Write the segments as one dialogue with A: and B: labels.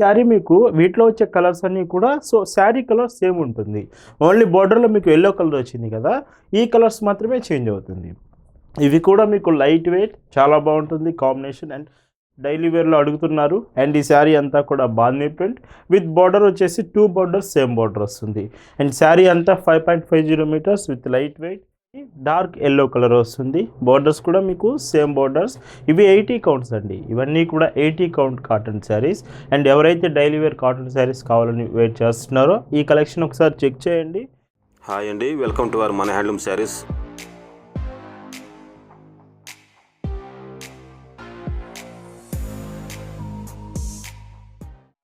A: శారీ మీకు వీటిలో వచ్చే కలర్స్ అన్నీ కూడా సో శారీ కలర్ సేమ్ ఉంటుంది. ఓన్లీ బార్డర్లో మీకు ఎల్లో కలర్ వచ్చింది కదా ఈ కలర్స్ మాత్రమే చేంజ్ అవుతుంది. ఇవి కూడా మీకు లైట్ వెయిట్ చాలా బాగుంటుంది కాంబినేషన్ అండ్ డైలీ వేర్లో అడుగుతున్నారు. అండ్ ఈ శారీ అంతా కూడా బాగుంది ప్రింట్. విత్ బార్డర్ వచ్చేసి టూ బార్డర్ సేమ్ బార్డర్ వస్తుంది. అండ్ శారీ అంతా five point five zero metres with light weight dark yellow colour వస్తుంది. బార్డర్స్ కూడా మీకు సేమ్ బార్డర్స్. ఇవి ఎయిటీ కౌంట్స్ అండి. ఇవన్నీ కూడా eighty count cotton saris. And ఎవరైతే డైలీ వేర్ కాటన్ శారీస్ కావాలని వెయిట్ చేస్తున్నారో ఈ కలెక్షన్ ఒకసారి చెక్ చేయండి.
B: హాయ్ అండి. వెల్కమ్ టు అవర్ మన హ్యాండ్లూమ్ శారీస్.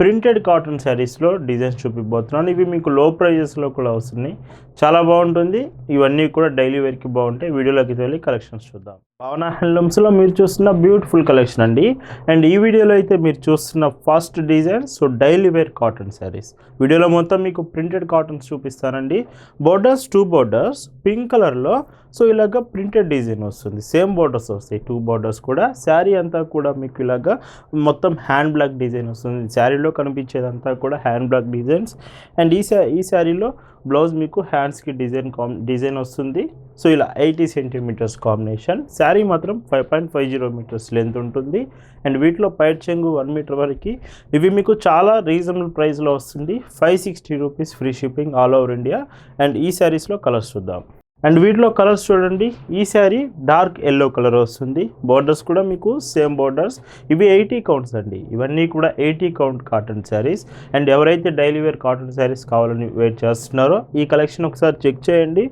A: ప్రింటెడ్ కాటన్ శారీస్లో డిజైన్స్ చూపిపోతున్నాను ఇవి మీకు లో ప్రైజెస్లో కూడా వస్తున్నాయి. చాలా బాగుంటుంది. ఇవన్నీ కూడా డైలీ వేర్కి బాగుంటాయి. వీడియోలోకి వెళ్ళి కలెక్షన్స్ చూద్దాం. భావన హ్యాండ్లూమ్స్లో మీరు చూస్తున్న బ్యూటిఫుల్ కలెక్షన్ అండి. అండ్ ఈ వీడియోలో అయితే మీరు చూస్తున్న first design so daily wear cotton saris వీడియోలో మొత్తం మీకు ప్రింటెడ్ కాటన్స్ చూపిస్తానండి. బోర్డర్స్ టూ బోర్డర్స్ పింక్ కలర్లో సో ఇలాగ ప్రింటెడ్ డిజైన్ వస్తుంది. సేమ్ బోర్డర్స్ వస్తాయి. టూ బార్డర్స్ కూడా. శారీ అంతా కూడా మీకు ఇలాగ మొత్తం హ్యాండ్ బ్లాక్ డిజైన్ వస్తుంది. శారీలో కనిపించేదంతా కూడా హ్యాండ్ బ్లాక్ డిజైన్స్. అండ్ ఈ శా ఈ శారీలో బ్లౌజ్ మీకు హ్యాండ్స్కి డిజైన్ కామ్ డిజైన్ వస్తుంది. సో ఇలా ఎయిటీ సెంటీమీటర్స్ కాంబినేషన్. శారీ మాత్రం five point five zero metres length ఉంటుంది. అండ్ వీటిలో పైట్ చెంగు వన్ మీటర్ వరకు. ఇవి మీకు చాలా రీజనబుల్ ప్రైస్లో వస్తుంది. Five sixty rupees free shipping all over India. And ఈ శారీస్లో కలర్స్ చూద్దాం. అండ్ వీటిలో కలర్స్ చూడండి. ఈ శారీ డార్క్ ఎల్లో కలర్ వస్తుంది. బోర్డర్స్ కూడా మీకు సేమ్ బోర్డర్స్ ఇవి ఎయిటీ కౌంట్స్ అండి. ఇవన్నీ కూడా eighty count cotton saris. And ఎవరైతే డైలీ వేర్ కాటన్ శారీస్ కావాలని వెయిట్ చేస్తున్నారో ఈ కలెక్షన్ ఒకసారి చెక్ చేయండి.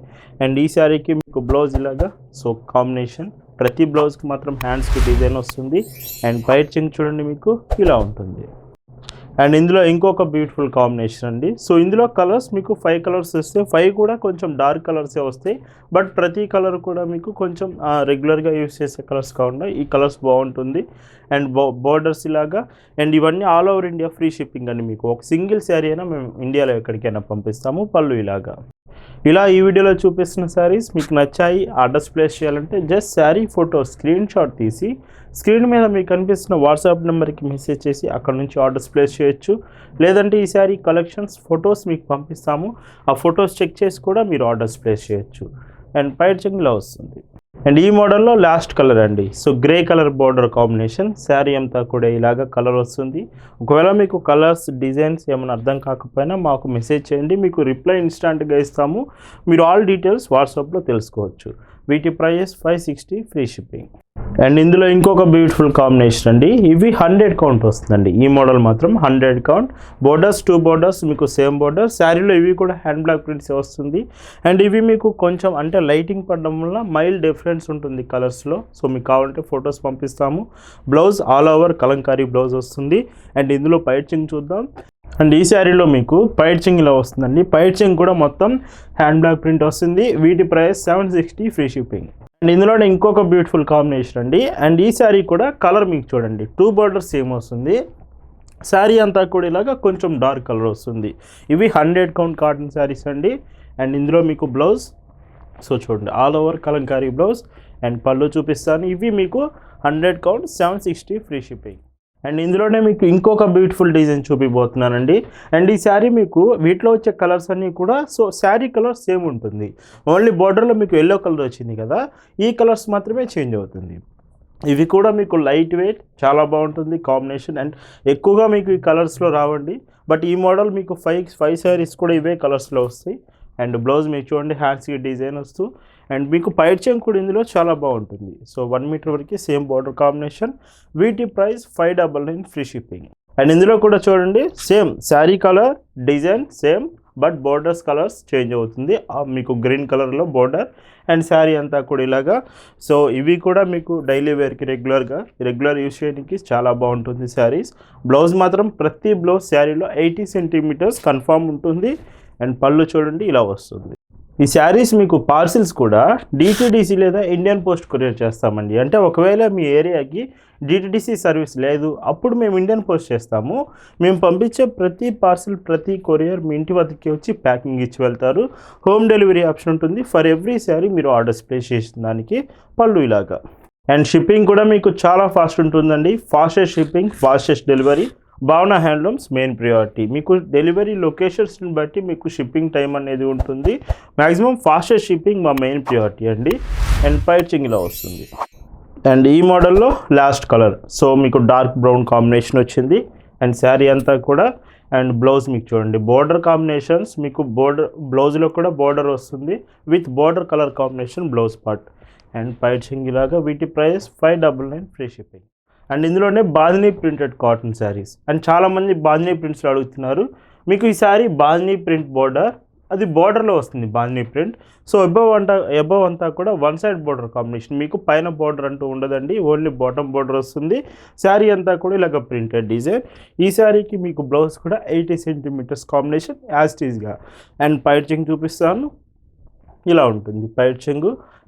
A: అండ్ ఈ శారీకి మీకు బ్లౌజ్ ఇలాగా. సో కాంబినేషన్ ప్రతి బ్లౌజ్కి మాత్రం హ్యాండ్స్కి డిజైన్ వస్తుంది. అండ్ బయట చింగ్ చూడండి మీకు. ఇలా ఉంటుంది. అండ్ ఇందులో ఇంకొక బ్యూటిఫుల్ కాంబినేషన్ అండి. సో ఇందులో కలర్స్ మీకు ఫైవ్ కలర్స్ వస్తే ఫైవ్ కూడా కొంచెం డార్క్ కలర్సే వస్తాయి. బట్ ప్రతి కలర్ కూడా మీకు కొంచెం రెగ్యులర్గా యూస్ చేసే కలర్స్ కాకుండా ఈ కలర్స్ బాగుంటుంది. అండ్ బో బోర్డర్స్ ఇలాగా. అండ్ ఇవన్నీ all over India free shipping అండి మీకు ఒక సింగిల్ శారీ అయినా మేము ఇండియాలో ఎక్కడికైనా పంపిస్తాము పళ్ళు ఇలాగా. ఇలా ఈ వీడియోలో చూపిస్తున్న శారీస్ మీకు నచ్చాయి ఆర్డర్స్ ప్లేస్ చేయాలంటే just sari photo screenshot తీసి స్క్రీన్ మీద మీకు కనిపిస్తున్న వాట్సాప్ నెంబర్కి మెసేజ్ చేసి అక్కడ నుంచి ఆర్డర్స్ ప్లేస్ చేయొచ్చు. లేదంటే ఈ శారీ కలెక్షన్స్ ఫొటోస్ మీకు పంపిస్తాము. ఆ ఫొటోస్ చెక్ చేసి కూడా మీరు ఆర్డర్స్ ప్లేస్ చేయొచ్చు. అండ్ పైడ్ చెంగ్లో వస్తుంది. అండ్ ఈ మోడల్లో లాస్ట్ కలర్ అండి. So grey colour border combination. Sari అంతా కూడా ఇలాగ కలర్ వస్తుంది. ఒకవేళ మీకు కలర్స్ డిజైన్స్ ఏమైనా అర్థం కాకపోయినా మాకు మెసేజ్ చేయండి. మీకు రిప్లై ఇన్స్టాంట్గా ఇస్తాము. మీరు ఆల్ డీటెయిల్స్ వాట్సాప్లో తెలుసుకోవచ్చు. వీటి price five sixty free shipping. And ఇందులో ఇంకొక బ్యూటిఫుల్ కాంబినేషన్ అండి. ఇవి హండ్రెడ్ కౌంట్ వస్తుందండి. ఈ మోడల్ మాత్రం hundred count. Borders two borders మీకు సేమ్ బోర్డర్. శారీలో ఇవి కూడా హ్యాండ్ బ్లాక్ ప్రింట్స్ వస్తుంది. అండ్ ఇవి మీకు కొంచెం అంటే లైటింగ్ పడడం వల్ల మైల్డ్ డిఫరెన్స్ ఉంటుంది కలర్స్లో. సో మీకు కావాలంటే ఫొటోస్ పంపిస్తాము. Blouse all over kalamkari blouse వస్తుంది. అండ్ ఇందులో పైచింగ్ చూద్దాం. అండ్ ఈ శారీలో మీకు పైచింగ్ ఇలా వస్తుందండి. పైడ్చింగ్ కూడా మొత్తం హ్యాండ్ బ్లాక్ ప్రింట్ వస్తుంది. వీటి price seven sixty free shipping. And ఇందులోనే ఇంకొక బ్యూటిఫుల్ కాంబినేషన్ అండి. అండ్ ఈ శారీ కూడా కలర్ మీకు చూడండి. టూ బార్డర్స్ సేమ్ వస్తుంది. శారీ అంతా కూడా ఇలాగా కొంచెం డార్క్ కలర్ వస్తుంది. ఇవి హండ్రెడ్ కౌంట్ కాటన్ శారీస్ అండి. అండ్ ఇందులో మీకు బ్లౌజ్. సో చూడండి all over kalamkari blouse and పళ్ళు చూపిస్తాను. ఇవి మీకు hundred count seven sixty free shipping. And ఇందులోనే మీకు ఇంకొక బ్యూటిఫుల్ డిజైన్ చూపిపోతున్నానండి అండ్ ఈ శారీ మీకు వీటిలో వచ్చే కలర్స్ అన్నీ కూడా సో శారీ కలర్ సేమ్ ఉంటుంది. ఓన్లీ బార్డర్లో మీకు ఎల్లో కలర్ వచ్చింది కదా ఈ కలర్స్ మాత్రమే చేంజ్ అవుతుంది. ఇవి కూడా మీకు లైట్ వెయిట్ చాలా బాగుంటుంది కాంబినేషన్ అండ్ ఎక్కువగా మీకు ఈ కలర్స్లో రావండి. బట్ ఈ మోడల్ మీకు ఫైవ్ ఫైవ్ శారీస్ కూడా ఇవే కలర్స్లో వస్తాయి. అండ్ బ్లౌజ్ మీకు చూడండి హ్యాండ్స్కి డిజైన్ వస్తూ అండ్ మీకు పైట్ కూడా ఇందులో చాలా బాగుంటుంది. సో వన్ మీటర్ వరకు సేమ్ బార్డర్ కాంబినేషన్ వీటి price five double nine free shipping and ఇందులో కూడా చూడండి same sari colour design same but borders colours change అవుతుంది. ఆ మీకు గ్రీన్ కలర్లో బోర్డర్ అండ్ శారీ అంతా కూడా ఇలాగా. సో ఇవి కూడా మీకు డైలీ వేర్కి రెగ్యులర్గా రెగ్యులర్ యూస్ చేయడానికి చాలా బాగుంటుంది శారీస్ బ్లౌజ్ మాత్రం ప్రతి బ్లౌజ్ శారీలో ఎయిటీ సెంటీమీటర్స్ కన్ఫామ్ ఉంటుంది. అండ్ పళ్ళు చూడండి ఇలా వస్తుంది. ఈ శారీస్ మీకు పార్సిల్స్ కూడా డిటిడిసి లేదా ఇండియన్ పోస్ట్ కొరియర్ చేస్తామండి. అంటే ఒకవేళ మీ ఏరియాకి డిటిడిసి సర్వీస్ లేదు అప్పుడు మేము ఇండియన్ పోస్ట్ చేస్తాము. మేము పంపించే ప్రతి పార్సిల్ ప్రతి కొరియర్ మీ ఇంటి వద్దకి వచ్చి ప్యాకింగ్ ఇచ్చి వెళ్తారు. హోమ్ డెలివరీ ఆప్షన్ ఉంటుంది. ఫర్ ఎవ్రీ శారీ మీరు ఆర్డర్స్ ప్లేస్ చేసిన దానికి పళ్ళు ఇలాగా. అండ్ షిప్పింగ్ కూడా మీకు చాలా ఫాస్ట్ ఉంటుందండి. Fastest shipping fastest delivery. Bhavana handlooms main priority. మీకు డెలివరీ లొకేషన్స్ని బట్టి మీకు షిప్పింగ్ టైం అనేది ఉంటుంది. మ్యాక్సిమం ఫాస్టెస్ట్ షిప్పింగ్ మా మెయిన్ ప్రియారిటీ అండి. అండ్ పైచింగ్ వస్తుంది. అండ్ ఈ మోడల్లో లాస్ట్ కలర్. సో మీకు డార్క్ బ్రౌన్ కాంబినేషన్ వచ్చింది. అండ్ శారీ అంతా కూడా. అండ్ బ్లౌజ్ మీకు చూడండి. బోర్డర్ కాంబినేషన్స్ మీకు బోర్డర్ బ్లౌజ్లో కూడా బోర్డర్ వస్తుంది. With border colour combination blouse part. And పైచింగ్ ఇలాగా వీటి price five double nine free shipping. And ఇందులోనే bandhani printed cotton saris. And చాలామంది బాందినీ ప్రింట్స్లో అడుగుతున్నారు మీకు ఈ శారీ బాందినీ ప్రింట్ బోర్డర్? అది బోర్డర్లో వస్తుంది బాందినీ ప్రింట్. సో ఎబవ్ అంతా ఎబవ్ అంతా కూడా వన్ సైడ్ బోర్డర్ కాంబినేషన్. మీకు పైన బోర్డర్ అంటూ ఉండదండి ఓన్లీ బాటమ్ బోర్డర్ వస్తుంది. శారీ అంతా కూడా ఇలాగ ప్రింటెడ్ డిజైన్. ఈ శారీకి మీకు బ్లౌజ్ కూడా ఎయిటీ సెంటీమీటర్స్ కాంబినేషన్ యాజ్ టీజ్గా అండ్ పైచింగ్ చూపిస్తాను. ఇలా ఉంటుంది పైట్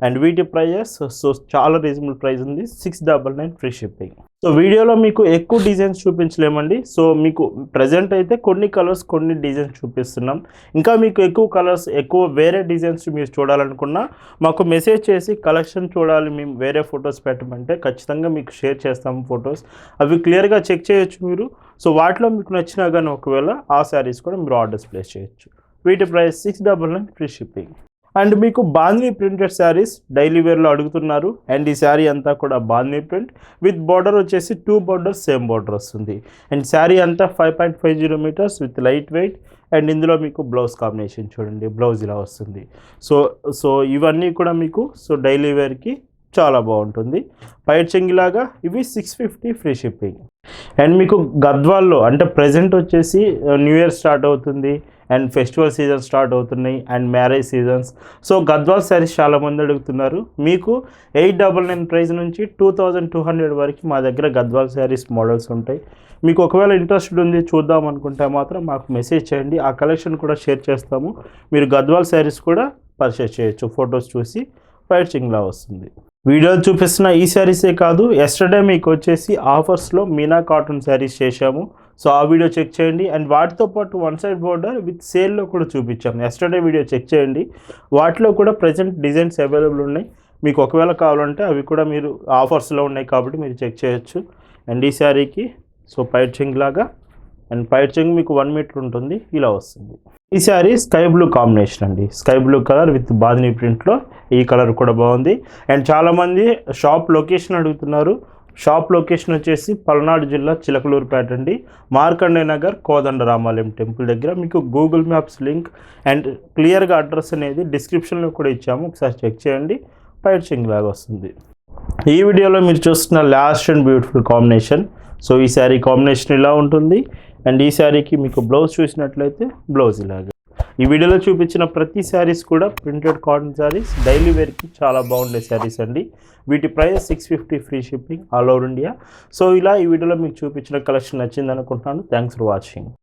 A: అండ్ వీటి ప్రైజెస్ సో చాలా రీజనబుల్ ప్రైస్ ఉంది. Six double nine free shipping. So వీడియోలో మీకు ఎక్కువ డిజైన్స్ చూపించలేమండి. సో మీకు ప్రజెంట్ అయితే కొన్ని కలర్స్ కొన్ని డిజైన్స్ చూపిస్తున్నాం. ఇంకా మీకు ఎక్కువ కలర్స్ ఎక్కువ వేరే డిజైన్స్ మీరు చూడాలనుకున్నా మాకు మెసేజ్ చేసి కలెక్షన్ చూడాలి మేము వేరే ఫొటోస్ పెట్టమంటే ఖచ్చితంగా మీకు షేర్ చేస్తాము ఫొటోస్ అవి క్లియర్గా చెక్ చేయొచ్చు మీరు. సో వాటిలో మీకు నచ్చినా కానీ ఒకవేళ ఆ శారీస్ కూడా మీరు ఆర్డర్స్ ప్లేస్ చేయొచ్చు. వీటి price six double nine free shipping and మీకు బాంధిని ప్రింటెడ్ శారీస్ డైలీ వేర్లో అడుగుతున్నారు. అండ్ ఈ శారీ అంతా కూడా బాంధిని ప్రింట్. విత్ బార్డర్ వచ్చేసి టూ బార్డర్ సేమ్ బార్డర్ వస్తుంది. అండ్ శారీ అంతా five point five zero metres with light weight. And ఇందులో మీకు బ్లౌజ్ కాంబినేషన్ చూడండి బ్లౌజ్ ఇలా వస్తుంది. సో సో ఇవన్నీ కూడా మీకు సో డైలీ వేర్కి చాలా బాగుంటుంది. పైట్ చెంగిలాగా ఇవి six fifty free shipping. And మీకు గద్వాల్లో అంటే ప్రజెంట్ వచ్చేసి న్యూ ఇయర్ స్టార్ట్ అవుతుంది. అండ్ ఫెస్టివల్ సీజన్ స్టార్ట్ అవుతున్నాయి and marriage seasons. So Gadwal saris చాలామంది అడుగుతున్నారు. మీకు ఎయిట్ డబల్ నైన్ ప్రైస్ నుంచి టూ థౌజండ్ టూ హండ్రెడ్ వరకు మా దగ్గర గద్వాల్ శారీస్ మోడల్స్ ఉంటాయి. మీకు ఒకవేళ ఇంట్రెస్టెడ్ ఉంది చూద్దాం అనుకుంటే మాత్రం మాకు మెసేజ్ చేయండి. ఆ కలెక్షన్ కూడా షేర్ చేస్తాము. మీరు గద్వాల్ శారీస్ కూడా పర్చేస్ చేయొచ్చు. ఫొటోస్ చూసి ఫైర్చింగ్లా వస్తుంది. వీడియోలు చూపిస్తున్న ఈ శారీసే కాదు ఎస్టర్డే మీకు వచ్చేసి ఆఫర్స్లో మీనా కాటన్ శారీస్ చేశాము. సో ఆ వీడియో చెక్ చేయండి. అండ్ వాటితో పాటు వన్ సైడ్ బోర్డర్ విత్ సేల్లో కూడా చూపించాం. ఎస్టర్డే వీడియో చెక్ చేయండి. వాటిలో కూడా ప్రజెంట్ డిజైన్స్ అవైలబుల్ ఉన్నాయి. మీకు ఒకవేళ కావాలంటే అవి కూడా మీరు ఆఫర్స్లో ఉన్నాయి కాబట్టి మీరు చెక్ చేయొచ్చు. అండ్ ఈ శారీకి సో పైట్ చెంగ్ లాగా. అండ్ పైట్ చెంగ్ మీకు వన్ మీటర్ ఉంటుంది. ఇలా వస్తుంది. ఈ శారీ స్కై బ్లూ కాంబినేషన్ అండి. Sky blue colour with bandhani ప్రింట్లో ఈ కలర్ కూడా బాగుంది. అండ్ చాలామంది షాప్ లొకేషన్ అడుగుతున్నారు. షాప్ లొకేషన్ వచ్చేసి పల్నాడు జిల్లా చిలకలూరుపేట అండి. మార్కండే నగర్ కోదండ రామాలయం టెంపుల్ దగ్గర. మీకు గూగుల్ మ్యాప్స్ లింక్ అండ్ క్లియర్గా అడ్రస్ అనేది డిస్క్రిప్షన్లో కూడా ఇచ్చాము. ఒకసారి చెక్ చేయండి. పైట్ చింగ్ లాగా వస్తుంది. ఈ వీడియోలో మీరు చూస్తున్న last and beautiful combination so ఈ శారీ కాంబినేషన్ ఇలా ఉంటుంది. అండ్ ఈ శారీకి మీకు బ్లౌజ్ చూసినట్లయితే బ్లౌజ్ ఇలాగా. ఈ వీడియోలో చూపించిన ప్రతి శారీస్ కూడా ప్రింటెడ్ కాటన్ శారీస్ డైలీ వేర్కి చాలా బాగుండే శారీస్ అండి. వీటి price six fifty free shipping all over India so ఇలా ఈ వీడియోలో మీకు చూపించిన కలెక్షన్ నచ్చింది అనుకుంటున్నాను. Thanks for watching